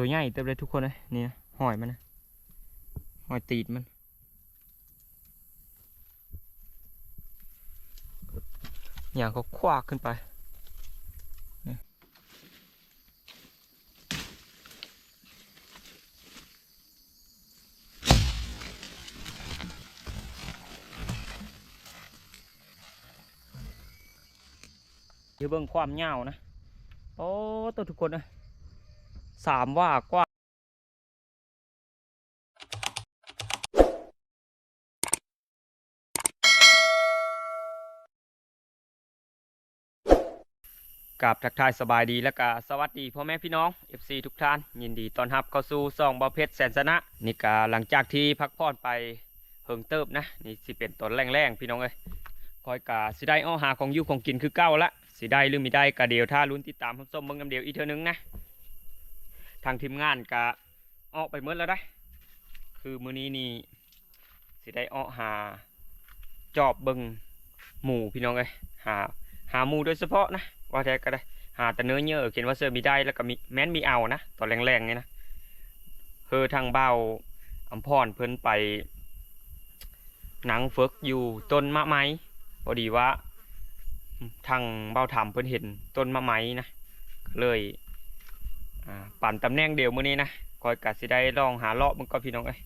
ตัวใหญ่เต็มเลยทุกคนเลยนี่นะหอยมันนะหอยตีดมันอย่างก็คว้าขึ้นไปนี่เดี๋ยวเบิ่งความยานะ โอ้ตัวทุกคนนะ สามว่ากว่ากับทักทายสบายดีและก็สวัสดีพ่อแม่พี่น้อง FC ทุกท่าน ยินดีต้อนรับเข้าสู่ซองบอเพชรแสนสนะนี่กาหลังจากที่พักผ่อนไปเพิงเติบนะนี่สิเป็นตอนแรงๆพี่น้องเอ้ยคอยกาสิได้อ้อหาของอยู่ของกินคือเก้าละสิได้หรือไม่ได้กะเดียวถ้าลุ้นติดตามส้มเบิ่งน้ำเดียวอีกเท่านึงนะ ทางทีมงานกะออกไปเมื่อแล้วได้ คือมื้อนี้นี่สิได้อ้อหาจอบเบิงหมู่พี่น้องเอ้ยหาหาหมู่โดยเฉพาะนะว่าแท้ก็ได้ หาแต่เนื้อเยอะเขียนว่าเสื้อมีได้แล้วก็มีแม้นมีเอานะตอนแรงๆเนี่ยนะเฮอทางเบ้าอัมพรเพิ่นไปหนังเฟิกอยู่ต้นมะไม้พอดีว่าทางเบ้าถามเพิ่นเห็นต้นมะไม้นะเลย ปั่นตำแหน่งเดียวมื้อนี้นะคอยกัดสิได้ลองหาเลาะมันก็พี่น้องเอ้ย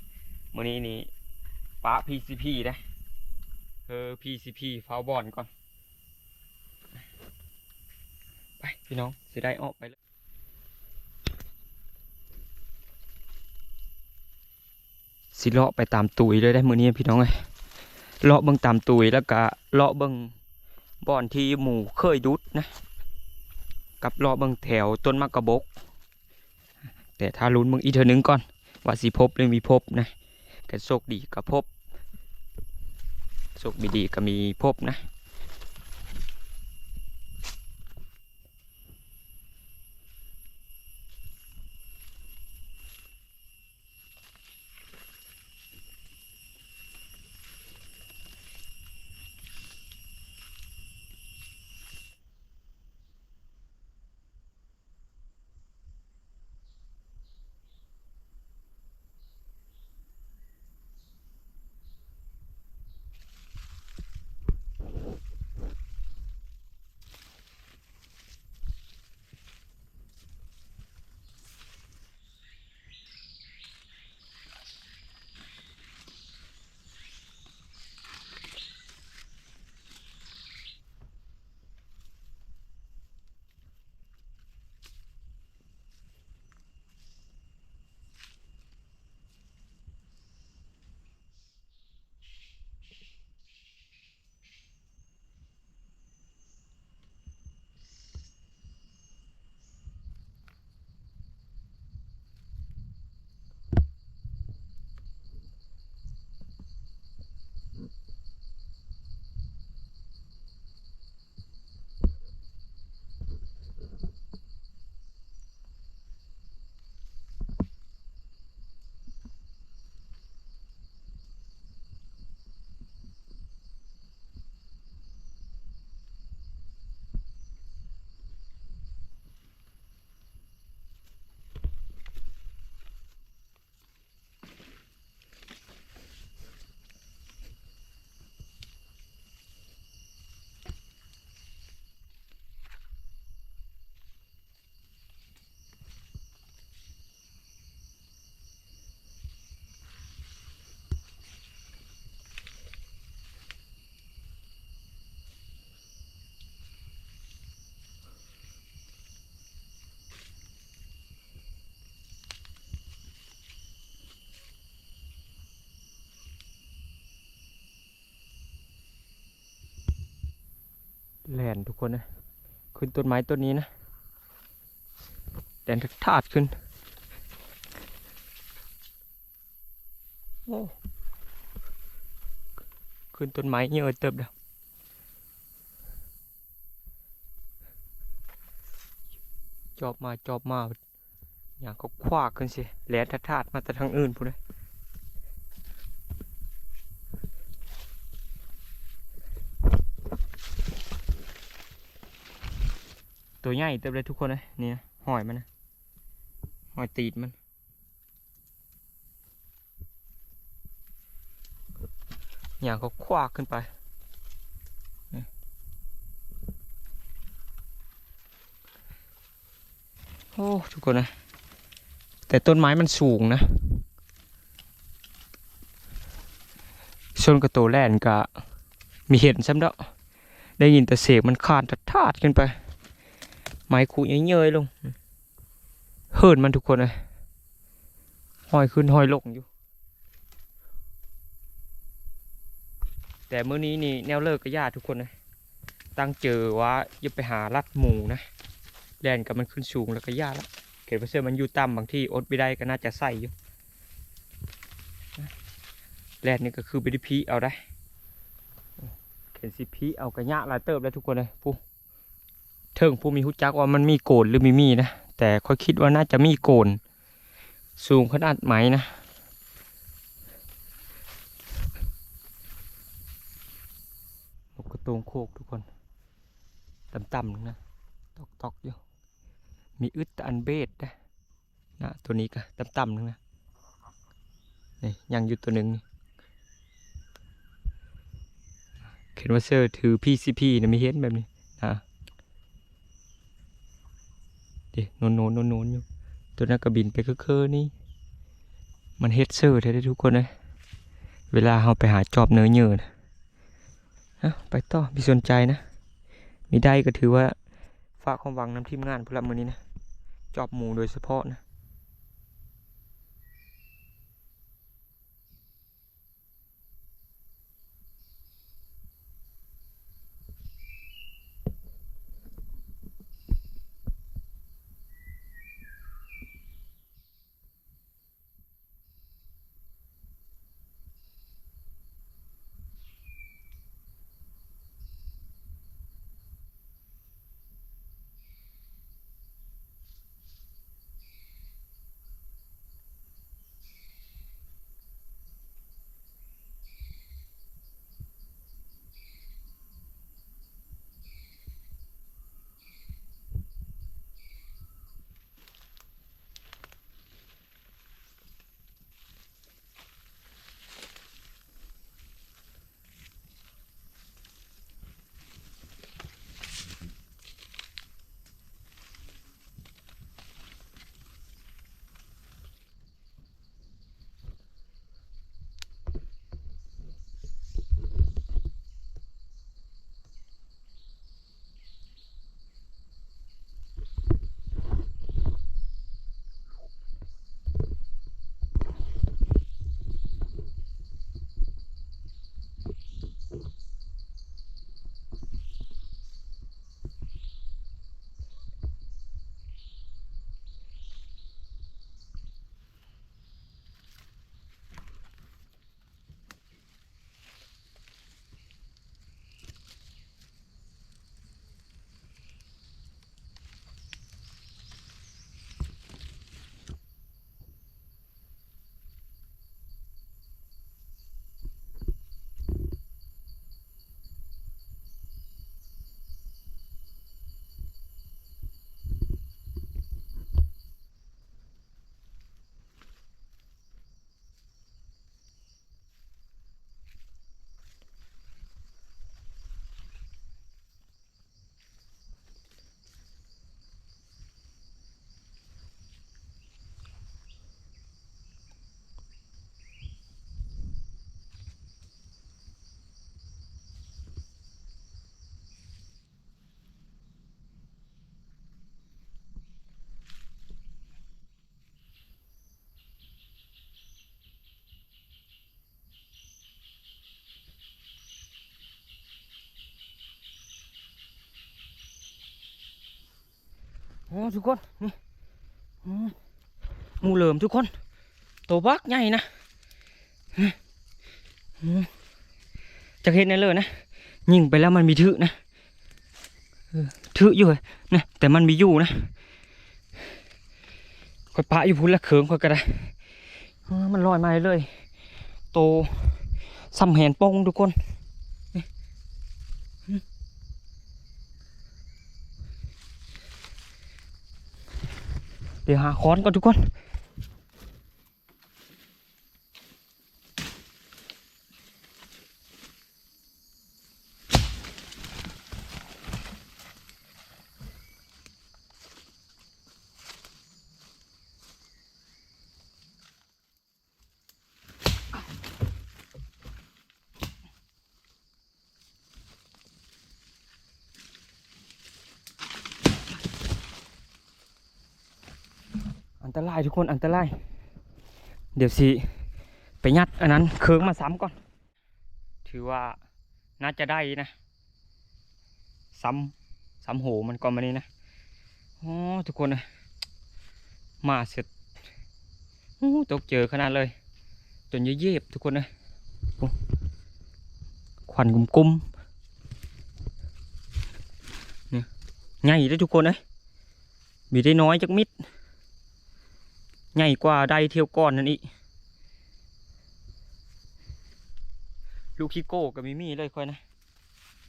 มื้อนี้นี่ปะ PCP นะเออ PCP ฟาวบอลก่อน ไปพี่น้องสิได้ออกไปเลยสิเลาะไปตามตุยเลยได้มือนี้พี่น้องเอ้ยเลาะเบิ่งตามตุยแล้วก็เลาะเบิ่งบ่อนที่หมู่เคยดุดนะ กับเลาะเบิ่งแถวต้นมะกระบก แต่ถ้าลุ้นมึงอีเธอนึงก่อน ว่าสิพบหรือมีพบนะก็โชคดีก็พบโชคไม่ดีก็มีพบนะ นทุกคนนะ ขึ้นต้นไม้ต้นนี้นะ แดนทาดขึ้น โอ้ ขึ้นต้นไม้เยอะเติบเดียวจอบมาจอบมาอย่างก็คว้าขึ้นสิแหลนทาดมาแต่ทางอื่นพูดเลย ตัวใหญ่เติบเลยทุกคนเลยนี่นะหอยมันนะหอยตีดมันอย่างเขาคว้าขึ้นไปโอ้ทุกคนนะ แต่ต้นไม้มันสูงนะชนกับตัวแล่นกะมีเห็นซ้ำเด้อได้ยินแต่เสียงมันคานทัดทาดขึ้นไป ไม้คูเยยๆลงเหินมันทุกคนเลยห้อยขึ้นห้อยลงอยู่ แต่เมื้อนี้นี่แนวเลิกก็ยากทุกคนเลยตั้งเจอว่าอย่าไปหาลัดหมูนะแลนกับมันขึ้นสูงแล้วก็ยากละเกิดว่าเสื้อมันอยู่ต่ำบางที่อดไม่ได้ก็น่าจะใส่อยู่แลนนี่ก็คือไปด้พีเอาได้เห็นสิพีเอากระยะลายเติบแล้วทุกคนเลยผู้ เทิงผู้มีหุจักว่ามันมีโกนหรือม่มีนะ แต่ค่อยคิดว่าน่าจะมีโกน สูงขนาดไหมนะนกกระโตงโคกทุกคนต่ำๆนึงนะตอกๆอยู่ มีอึดอันเบดนะนะตัวนี้ก็ต่ำๆนึงนะนี่ยังอยู่ตัวหนึ่งเขียนว่าเซอร์ถือ PCP นะไม่เห็นแบบนี้นะ เดี๋ยวโนนโนนโนนโนนอยู่ตัวนั้นก็บินไปก็คือนี่ มันเฮ็ดเซอร์แท้ทุกคนเลยเวลาเราไปหาจอบเนื้อเยื่อนะไปต่อมีสนใจนะ มีได้ก็ถือว่าฝากความหวังน้ำทีมงานพลัมือนี้นะ จอบหมูโดยเฉพาะนะ ทุกคนนี่มูเหลิมทุกคนตัวบักใหญ่นะจะเห็นในเลยนะยิงไปแล้วมันมีถือนะถืออยู่นะแต่มันมีอยู่นะคอยปะอยู่พุ่นละเขิงคอยก็ได้เออมันลอยมาเลยโตซ้ำแหนป้งทุกคน เดี๋ยวหา ทุกคนอันตรายทุกคนอันตราย เดี๋ยวสิไปยัดอันนั้นเคืองมาซ้ำก่อน ถือว่าน่าจะได้นะ ซ้ำซ้ำโหมันก่อนมานี้นะอ๋อทุกคนนะมาเสร็จโอ้ตกเจอขนาดเลย จนเย็บทุกคนนะโอ้ควันกุมๆเนี่ยใหญ่เลยทุกคนนะมีได้น้อยจักมิด ใหญ่กว่าไดเที่ยวก้อนนั่นอีกลูกคิโก้ก็มีมีเลยค่อยนะ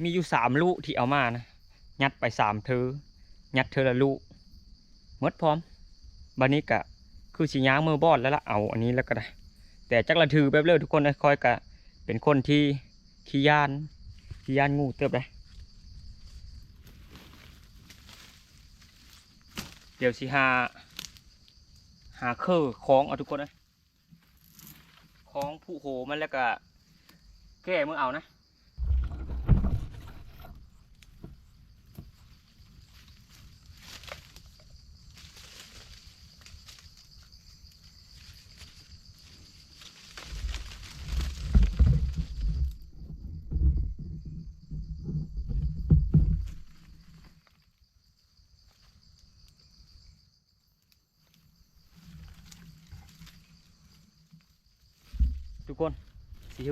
มีอยู่สามลูกที่เอามานะ ยัดไปสามเธอ ยัดเธอละลูกหมดพร้อมบันนี้กะคือสิย้างมือบอดแล้วละเอาอันนี้แล้วก็ได้ แต่จักละถือแบบเร็วทุกคนนะค่อยกะเป็นคนที่ขี้ยานขี้ยานงูเติบเลยเดี๋ยวสิหาาเคอคล้องเอาทุกคนนะคล้องผู้โหมันแล้วก็แก้มือเอานะ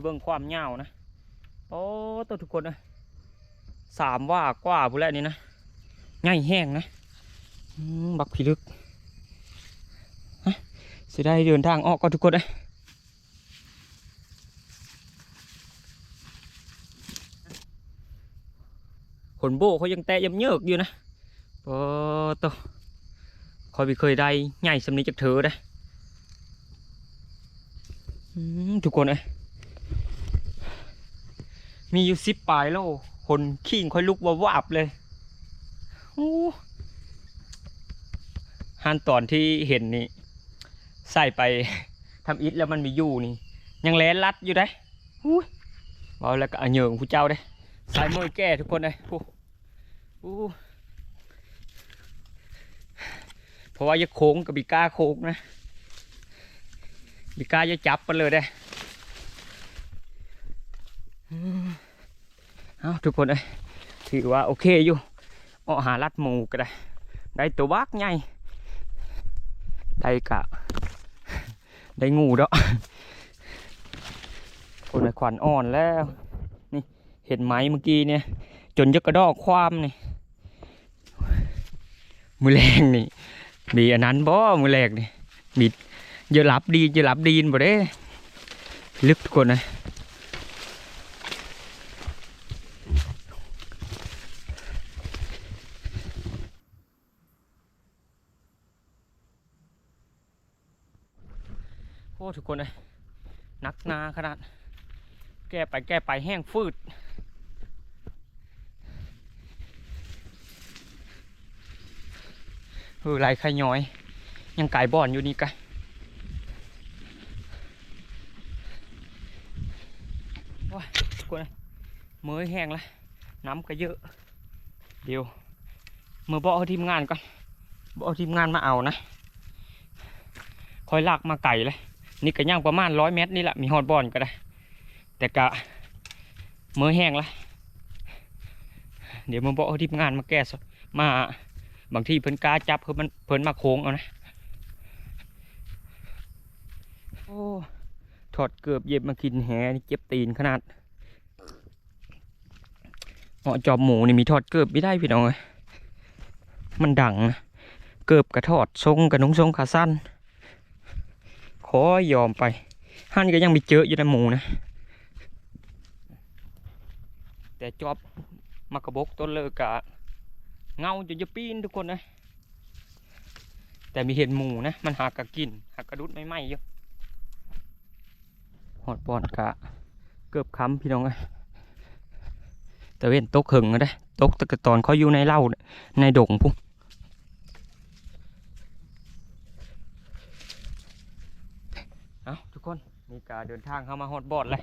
เบิ่งความยาวนะโอ้ตัวทุกคนนะสามว่ากว่าพูดแล้วนี่นะง่ายแห้งนะบักผีลึกฮะสิได้เดินทางออกก็ทุกคนนะขนโบเขายังแตะยำเยิกอยู่นะโอ้ตัวคอยไปเคยได้ใหญ่สำนีจากเธอได้ทุกคนเอ้ย มีอยู่สิบปลายแล้วคนขิงค่อยลุกวาวาบเลยโอ้ฮันตอนที่เห็นนี่ใส่ไปทำอิฐแล้วมันมีอยู่นี่ ยังแลนลัดอยู่ได้อู้เอาแล้วก็เหยิงผู้เจ้าได้ใส่มือแก่ทุกคนเลยอู้เพราะว่าจะโค้งกับบีก้าโค้งนะมีกล้าจะจับมันเลยได้ เอาทุกคนเอ้ยถือว่าโอเคอยู่เอาหาลัดหมูก็ได้ ได้ตัวบักใหญ่ได้กะ ได้งูดอกคนในขวัญอ่อนแล้ว นี่เห็นไหมเมื่อกี้เนี่ย จนยกกระดอกความนี่ มือแรงนี่ มีอันนั้นบ่มือแรงนี่มี giờ lặp đi giờ lặp đi vào đấy ลึกทุกคนนะ ทุกคนเลยนักนาขนาด แก้ไปแก้ไปแห้งฟืด เออไรใครย้อย ยังไก่บ่อนอยู่นี่ไกทุกคนเมื่อยแห้งแล้วน้ำก็เยอะ เดี๋ยวเมื่อบอกเอทีมงานก่อนบอกเอทีมงานมาเอานะคอยลากมาไก่เลย นี่ก็ย่างประมาณร้อยเมตรนี่แหละมีฮอดบอลก็ได้ แต่กะเมื่อแห้งล้วเดี๋ยวมือบอกเอทีมงานมาแก้มาบางทีเพิ่นกาจับเพิ่นมันเพิ่นมาโค้งเอานะโอ้ถอดเกือบเย็บมากินแหนี่เจ็บตีนขนาดเหาะจอบหมูนี่มีทอดเกือบไม่ได้พี่น้องเอ้ยมันดังนะเกือบกระทอดทรงกระนุงทรงขาสั้น อยอมไปหั่นก็ยังมีเจออยู่ในหมูนะ แต่จอบมากระบกต้นเลยกะเงาจนจะปีนทุกคนนะ แต่มีเห็ดหมูนะ มันหากะกินหากระดุดไม่ไหมอยู่หอดปอนกะ เกือบค้ำพี่น้องเอ้ยแต่เว้นตกหึงก็ได้ตกตะกตอนเขาอยู่ในเหล้าในดงพุ่งเอาทุ กคนนี่กาเดินทางเข้ามาฮอดบอดเลย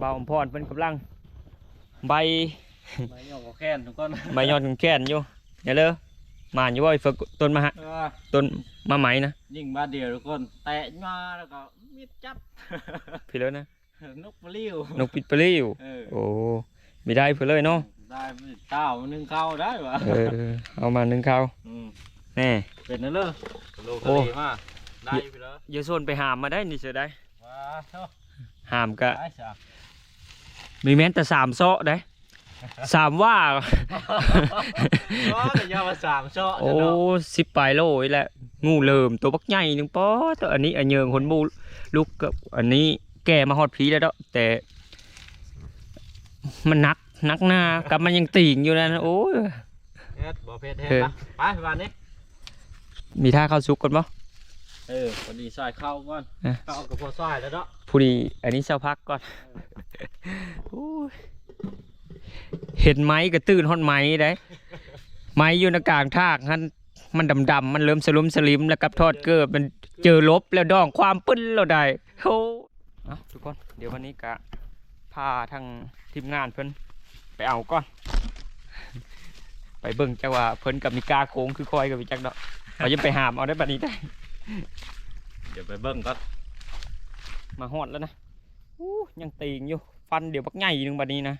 เบาอมพรเป็นกำลัง ใบไม่ยอมก็แค้นทุกคนใบยอดแก่นอยู่เดี๋ยวเลยมาอยู่ว่าไอ้ฝึกต้นมาฮะเออต้นมาไหมนะยิงบาดเดียวทุกคนแตะมาแล้วก็มีดจับพี่เลยนะนกปลิ้วนกปิดปลิ้วเออโอ้ไม่ได้เพื่อเลยเนาะได้มีดเต้ามันนึ่งเข้าได้วะเออเอามาหนึ่งข้าวอืมแน่เป็นนั่นเลยโลโอ้คาดีมากได้ไปเลยอย่าโซนไปหามมาได้นี่เสียได้ว้าเท่า หามกะได้จ้ะมีแม้นแต่สามโซะได้สามว่าว้าแต่ยาวมาสามช่อโอ้สิบปลายโลอีแหละงูเหลิมตัวบักใหญ่หนึ่งป๊อตัวอันนี้อันเยิงคนบูลูกกับอันนี้แก่มาฮอดผีแล้วเด้อแต่มันนักนักหน้ากับมันยังติ่งอยู่นะโอ้ยเฮ็ดบ่เพชรเฮ็ดเออปะไปวันนี้มีท่าเข้าซุกก่อนปะ เออพอดีใส่เข้าก่อนเออเข้ากับพอใส่แล้วเนาะผู้ดีอันนี้เช้าพักก่อนโอ้ยเห็นไหมก็ตื่นฮอดไหมได้ไหมอยู่ในกลางทากฮันมันดำๆมันเริ่มสลุมสลิมแล้วกับทอดเกิบมันเจอลบแล้วดองความปึ้นเราได้โอ้เอาทุกคน เดี๋ยววันนี้กะพาทางทีมงานเพิ่นไปเอาก่อน ไปเบิ่งจังว่าเพิ่นกับมีกาโค้งคือคอยกับมีจักดอกเราจะไปหามเอาได้ปานนี้ได้ เดี๋ยวไปเบิ่งก่อนมาฮอดแล้วนะอู้ยังตีงอยู่ ฟันเดี๋ยวบักใหญ่หนึงบัดนี้นะ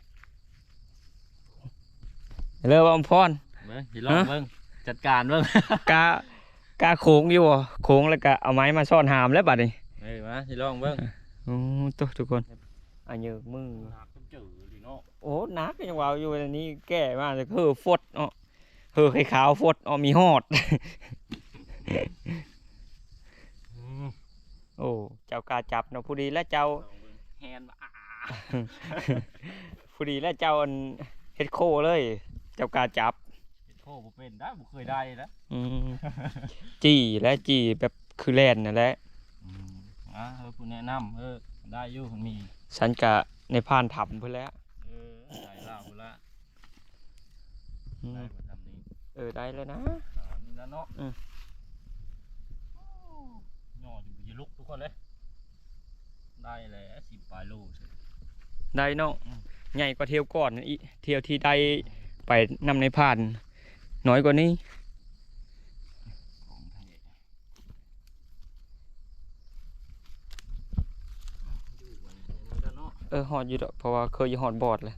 เริ่มอมพรเบิ่งสิลองฮะเบิ่งจัดการเบิ่งกากาโค้งอยู่บ่โค้งแล้วก็เอาไม้มาซ่อนหามแล้วบัดนี้เออมาสิลองเบิ่งโอ้ตัวทุกคนอันเยอะมือหนักเป็นจืดดิเนาะโอ้หนักยังว่าอยู่อันนี้แก่มากเลยเฮอฟดเนาะเฮอไข่ขาวฟดอ๋อมีฮอดอืม โอ้ เจ้ากาจับเนาะผู้ดีและเจ้าลองเบิ่งแฮนด์บ่อ่าผู้ดีและเจ้าอันเฮ็ดโคเลย เจ้ากาจับเฮ็ดโคบ่เป็นได้บ่เคยได้นะอืมจี้และจี้แบบคือแล่นนั่นแหละอืมอะเออผู้แนะนำเออได้อยู่มันมีฉันกะในพานทํเพิ่นแล้วเออได้ลาวพุ่นละอืมได้บ่ทำนี้เออได้แล้วนะอ่านี่แล้วเนาะ อืม โอ้ ลุกทุกคนเลย ได้แล้ว10ปลายโลได้เนาะอืมใหญ่กว่าเที่ยวก่อนอีเที่ยวที่ได้ไปนำในพาน น้อยกว่านี้เออหอดอยู่ดอกเพราะว่าเคยอยู่หอดบอดเลย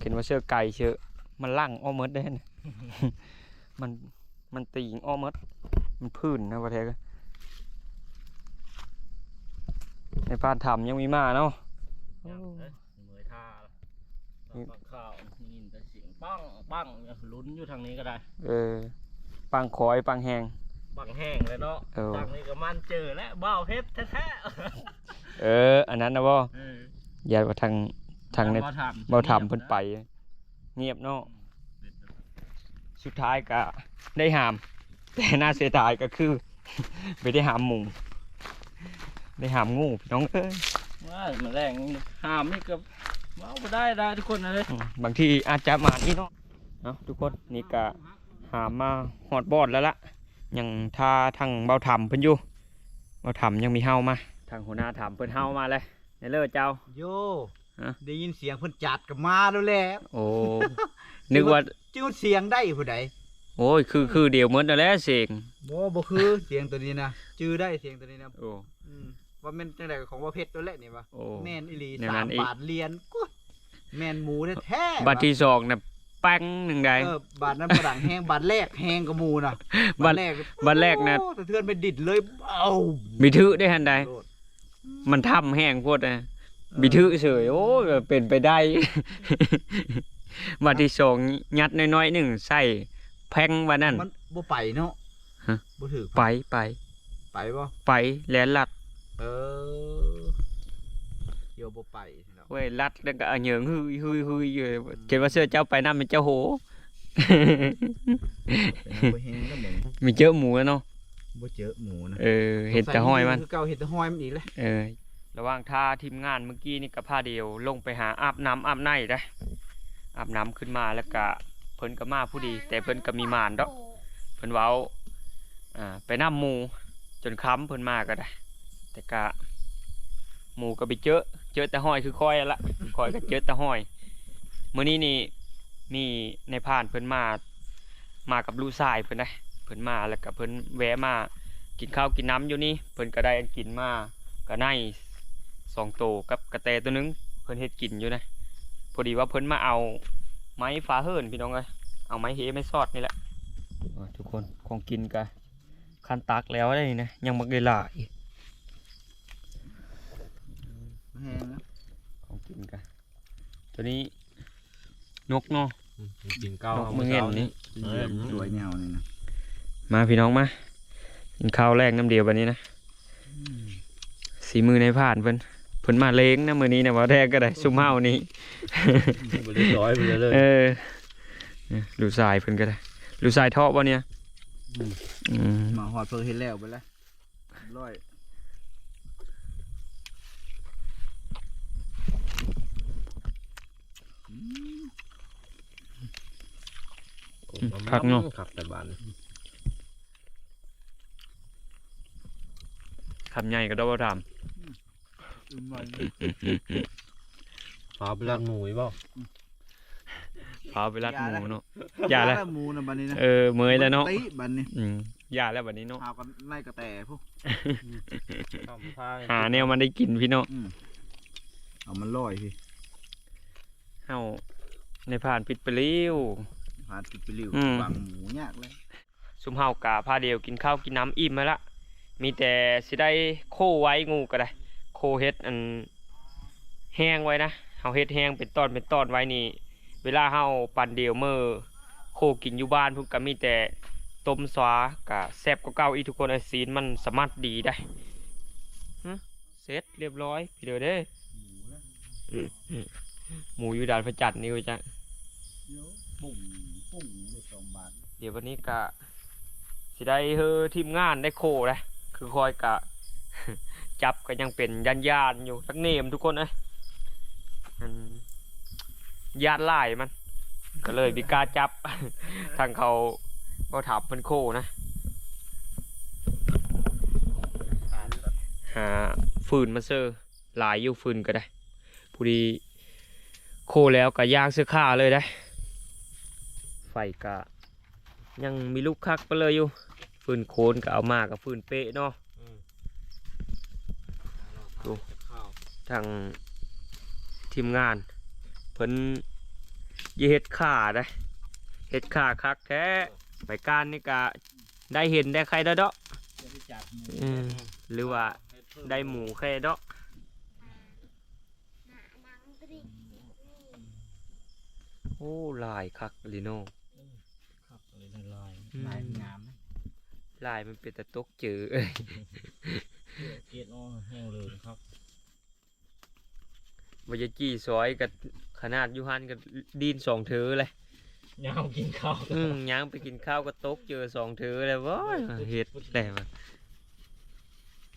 เห็นว่าเชื่อไก่เชื่อมันลั่งอ้อมมดได้นะมันมันตีงอ้อมมดมันพื้นนะประเทศ ก็ในพานทำยังมีมาเนาะยังเอ้ยมือท่าตอนฟังข่าวนี่ยินแต่เสียงปังปังลุ้นอยู่ทางนี้ก็ได้ เออ ปังคอยปังแหงปังแห้งเลยเนาะเออทางนี้ก็มันเจอแล้วบ้าวเพชรแท้เออ อันนั้นนะบ่ๆเอออย่าว่าทางทางในบ่ทำเบาทำเพิ่นไป เงียบเนาะสุดท้ายก็ได้หาม แต่น่าเสียดายก็คือไม่ได้หามหมู ได้หามงูพี่น้องเอ้ยว่ามันแรงห้ามนี่ก็เอาไปได้ได้ทุกคนเลยอืมบางทีอาจจะมานี่เนาะเนาะทุกคนนี่ก็หามมาหอดบอดแล้วล่ะยังท่าทางเบาถำเพิ่นอยู่เบาถำยังมีเฮามา ทางหัวหน้าถำเพิ่นเฮามาเลยในเลิศเจ้าโยฮะได้ยินเสียงเพิ่นจัดกับมาแล้วแหละโอ้นึกว่าจืดเสียงได้ผู้ใดโอ้ยคือคือเดียวเหมือนนั่นแหละเสียงบ่บ่คือเสียงตัวนี้นะจื้อได้เสียงตัวนี้นะโอ้อืม ว่าแม่นจังไดของว่าเพชรตัวแรกนี่วะโอ้ แม่นอีหลีแนวนั้สามนอีกบาทเรียนกูแม่นหมูแท้ๆบาทที่สองน่ะแป้งหนึ่งใด เออบาทนั้นประดังแห้งบาทแรกแห้งกับหมูน่ะบาทแรกบาทแรกน่ะ โอ้สะเทือนไปดิดเลยเอ้ามีถือได้หันใด โลดมันทำแห้งโพดนะมีถือเฉยโอ้ยเป็นไปได้บาทที่สองยัดน้อยๆหนึ่งใส่แพงวันนั้นมันบ่ไปเนาะฮะ บ่ถือไปไปไปบ่ไปแลนลัด เออเดี๋ยวบ่ไปเนาะเว้ยลัดแล้วก็เอาเหยิงฮึยฮึยฮึยอยู่เกว่าเสื้อเจ้าไปนั่นเป็นเจ้าโหเป็นบ่แห้งแล้วมึงมีเจ้าหมูแล้วเนาะบ่เจอหมูนะเออเห็นแต่ห้อยมันคือเก่าเห็นแต่ห้อยมันอีกเลยเออระหว่างท่าทีมงานเมื่อกี้นี่กับผ้าเดียวลงไปหาอาบน้ำอาบในได้อาบน้ำขึ้นมาแล้วก็เพิ่นก็มาผู้ดี แต่เพิ่นก็มีมานดอกเพิ่นเว้าอ่าไปนำหมูจนค้ำเพิ่นมาก็ได้ แต่ก็หมูก็ไปเจอเจอแต่ห้อยคือคอยนั่นละคอยก็เจอแต่ห้อยมื้อนี้นี่มีในผ่านเพิ่นมามากับลูกชายเพิ่นได้เพิ่นมาแล้วก็เพิ่นแวะมากินข้าวกินน้ำอยู่นี่เพิ่นก็ได้อันกินมาก็ในสองโตวกับกระแตตัวหนึงเพิ่นเฮ็ดกินอยู่นะพอดีว่าเพิ่นมาเอาไม้ฟ้าเฮิรนพี่น้องเอ้ยเอาไม้เฮไม่ซอดนี่แหละทุกคนของกินกะคันตักแล้วได้นี่นะยังบักได้หลาย แห้งนะของกินกันตัวนี้นกเนาะกินเก้านกมือเห็นนี่สวยเงานี่นะมาพี่น้องมากินข้าวแรกน้ำเดียววันนี้นะสีมือในผ่านเพิ่นเพิ่นมาเล้งนะมือนี้นะว่าแรกก็ได้ซุ่มเฮานี้บ่ได้ร้อยไปเลยเออเนี่ยลูกชายเพิ่นก็ได้ลูกชายเทาะบ่เนี่ยอืมมาหอดเพิ่งเห็นแล้วไปแล้วร้อย คักเนาะขับแต่บ้านคำใหญ่ก็ได้บ่ถามอืมมันฟ้าไปลักหนูอีบ่พาไปรัดหมูเนาะอย่าเลยหมูนะบัดนี้นะเออเมยแล้วเนาะติบัดนี้อืมอย่าแล้วบัดนี้เนาะหากันไล่กระแตพวกทำผ้าหาแนวมันได้กินพี่เนาะอืมเอามันลอยพี่เฮาในผ่านผิดไปแล้ว พาติดไปริ้วอืม วางหมูยากเลยซุมเฮากะพาเดียวกินข้าวกินน้ำอิ่มมาละ มีแต่สิได้โคไว้งูก็ได้ โคเฮ็ดอันแห้งไว้นะเฮาเฮ็ดแห้งเป็นตอนเป็นตอนไว้นี่ เวลาเฮาปั่นเดียวเมื่อโคกินอยู่บ้านพุ่นก็มีแต่ต้มซวากะแซ่บกว่าเก่าอีกทุกคนไอ้ซีนมันสามารถดีได้หึเสร็จเรียบร้อยพี่เด้อเด้อหมูอยู่ด่านพระจันทร์นี่ว่าจังเดี๋ยวปุ่งปุ่งเลยสองบาท เดี๋ยววันนี้กะสิได้เฮอทีมงานได้โคเลยคือคอยกะ จับก็ยังเป็นยานยานอยู่ทักเนมทุกคนเอ้ยยานไล่มัน ก็เลยบิกาจับ ทางเขาก็ถามเพิ่นโคนะหาฟืนมาเซอร์ลายอยู่ฟืนก็ได้ผู้ดีโคแล้วก็ย่างเสื้อผ้าเลยได้ ไฟกะ ยังมีลูกคักไปเลยอยู่ฟืนโคนก็เอามากับฟืนเป๊ะเนาะดูข้าวทางทีมงาน เพิ่นอยาเฮ็ดข่าได้เฮ็ดข่าคักแท้ไปการนี่กะได้เห็นได้ใครได้อเดาะเดี๋ยวไปจับหมูอืมหรือว่าได้หมูแค่เดาะโอ้ลายคักลิโน ครับอะไรทั้งลาย อืมลายงามนะลายมันเป็นตะตกจือเอ้ยเกล็ดอ้อแห้งเลยครับวายจี้ซอยกับขนาดอยูฮันกับดินสองเธอเลยยาวกินข้าวอืมยังไปกินข้าวก็ตกเจอสองเธอเลยเว้ยเฮ็ดแหลม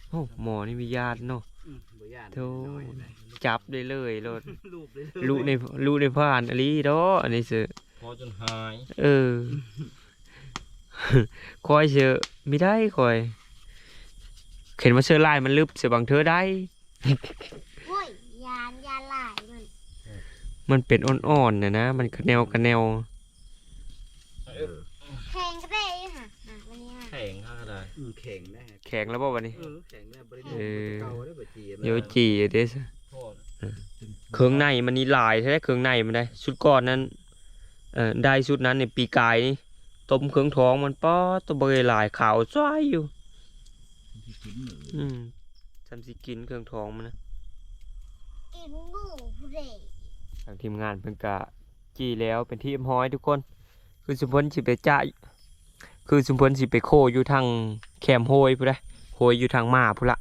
โอ้หมอนี่มีญาติเนาะ อืมบ่ย่านโธ่ น้อยเลยจับได้เลยโลดลูกเลยลูในลูในผ่านอลีดออันนี้เสือพอจนหาย เออ คอยเสือไม่ได้คอย เห็นว่าเสื้อลายมันลึบเสือบางเธอได้โอ้ยยานยานหลายมัน มันเป็นอ่อนๆนะนะ มันกระแนวกระแนวแข่งก็ได้ค่ะอะวันนี้ค่ะแข็งข้าวก็ได้อืมแข็งได้แข็งแล้วป่วันนี้ เออแข็งได้บริเออ เก่าได้บ่จีมันเดี๋ยวจีเดสโทษเครื่องในมันนี่หลายใช่ไหมเครื่องในมันได้ ชุดก่อนนั้นเออได้ชุดนั้นในปีกายนี่ ต้มเครื่องท้องมันป้อตัวเบยหลายขาวจ้อยอยู่ที่กินหมูอืมฉันสิกินเครื่องท้องมันนะกินหมูผู้เด็กทางทีมงานเพิ่นกะจีแล้วเป็นที่เอ็มฮ้อยทุกคน คือสุพลสิไปจ่ายคือสุพลสิไปโคอยู่ทางแคมโฮยพุ่นละโฮยอยู่ทางมาพุ่นละ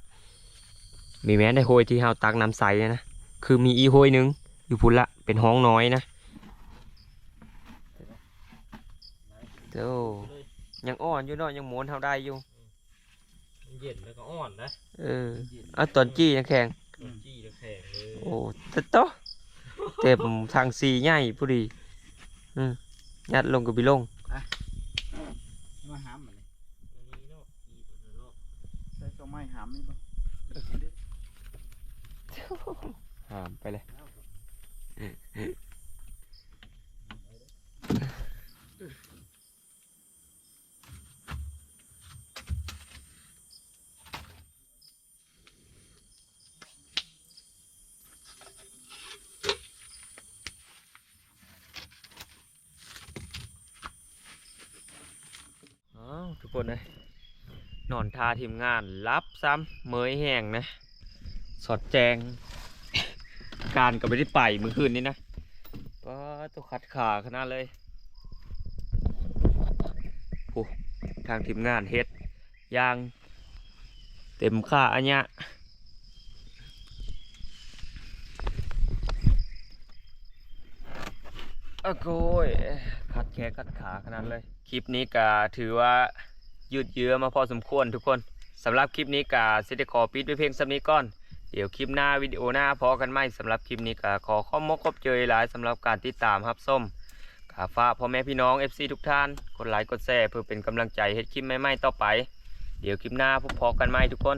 มีแม้ได้โฮยที่เฮาตักน้ำใสนะคือมีอีโฮยหนึงอยู่พุ่นละเป็นห้องน้อยนะ เจ้ายังอ่อนอยู่เนาะยังหมุนเฮาได้อยู่เย็นแล้วก็อ่อนนะเออเอาตอนจี้ยังแข็งต้นจี้แล้วแข็งเลยโอ้ตะโตะเต็มทางสีใหญ่ผู้ดีอืมยัดลงกับบิลงมาหามมันเลยอันนี้เนาะอีกแล้วเนาะใส่ตัวไม้หามนี่บ่หามไปเลย ทุกคนเลยนอนทาทีมงานรับซ้ำเมยแห้งนะ สอดแจง การก็ไม่ได้ไปเมื่อคืนนี้นะก็ตัวขัดขาขนาดเลยโอ้ทางทีมงานเฮ็ดยางเต็มค่าอันเนี้ยอะโกยขัดแขนขัดขาขนาดเลย คลิปนี้ก็ถือว่ายืดเยื้อมาพอสมควรทุกคนสำหรับคลิปนี้ก็เซตขอปิดด้วยเพียงสำนี้ก่อนเดี๋ยวคลิปหน้าวิดีโอหน้าพอกันไหมสำหรับคลิปนี้ก็ขอข้อมกคบเจอหลายสำหรับการติดตามครับส้มกาฟ้าพ่อแม่พี่น้อง FC ทุกท่านกดไลค์กดแชร์เพื่อเป็นกำลังใจให้คลิปใหม่ๆต่อไป เดี๋ยวคลิปหน้าพบพอกันไหมทุกคน